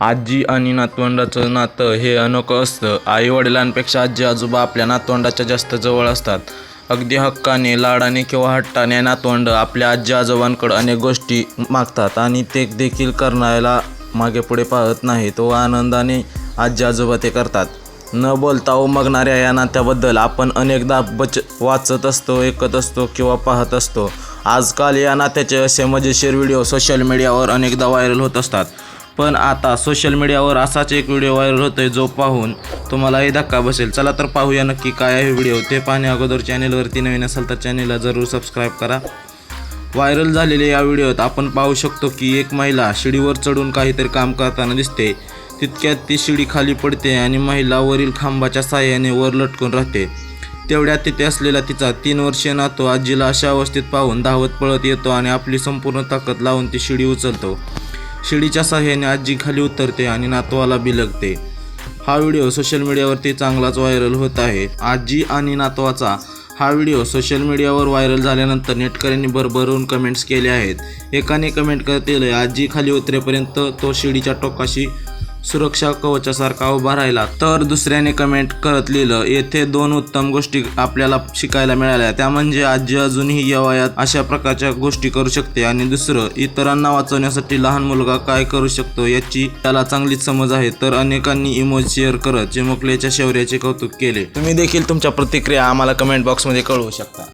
आजी आणि नातवंडाचं नातं हे अनोखं असतं. आई वडिलांपेक्षा आजी आजोबा आपल्या नातवंडाच्या जास्त जवळ असतात. अगदी हक्काने लाडाने किंवा हट्टाने नातवंड आपल्या आजी आजोबांकडं अनेक गोष्टी मागतात आणि ते देखील करण्याला मागे पुढे पाहत नाहीत व आनंदाने आजी आजोबा ते करतात. न बोलता उमगणाऱ्या या नात्याबद्दल आपण अनेकदा बच वाचत असतो ऐकत असतो किंवा पाहत असतो. आजकाल या नात्याचे असे मजेशीर व्हिडिओ सोशल मीडियावर अनेकदा व्हायरल होत असतात. पण आता सोशल मीडियावर असाच एक व्हिडिओ व्हायरल होतोय जो पाहून तुम्हालाही धक्का बसेल. चला तर पाहूया नक्की काय आहे व्हिडिओ ते पाहण्या अगोदर चॅनेलवरती नवीन असाल तर चॅनेलला जरूर सबस्क्राईब करा. व्हायरल झालेल्या या व्हिडिओत आपण पाहू शकतो की एक महिला शिडीवर चढून काहीतरी काम करताना दिसते. तितक्यात ती शिडी खाली पडते आणि महिला वरील खांबाच्या साह्याने वर लटकून राहते. तेवढ्यात तिथे असलेला तिचा तीन वर्षीय नातो आजीला अशा अवस्थेत पाहून धावत पळत येतो आणि आपली संपूर्ण ताकद लावून ती शिडी उचलतो. शिडीच्या सहाय्याने आजी खाली उतरते आणि नातवाला बिलगते. हा व्हिडिओ सोशल मीडियावरती चांगलाच व्हायरल होत आहे. आजी आणि नातवाचा हा व्हिडिओ सोशल मीडियावर व्हायरल झाल्यानंतर नेटकऱ्यांनी भरभरून कमेंट्स केले आहेत. एकाने कमेंट करत आजी खाली उतरेपर्यंत तो शिडीच्या टोकाशी सुरक्षा कवचासारखा उभा राहिला तर दुसऱ्याने कमेंट करत लिहिलं येथे दोन उत्तम गोष्टी आपल्याला शिकायला मिळाल्या. त्या म्हणजे आजी अजूनही या वयात अशा प्रकारच्या गोष्टी करू शकते आणि दुसरं इतरांना वाचवण्यासाठी लहान मुलगा काय करू शकतो याची त्याला चांगलीच समज आहे. तर अनेकांनी इमोज शेअर करत चिमुकल्याच्या शौर्याचे कौतुक केले. तुम्ही देखील तुमच्या प्रतिक्रिया आम्हाला कमेंट बॉक्समध्ये कळवू शकता.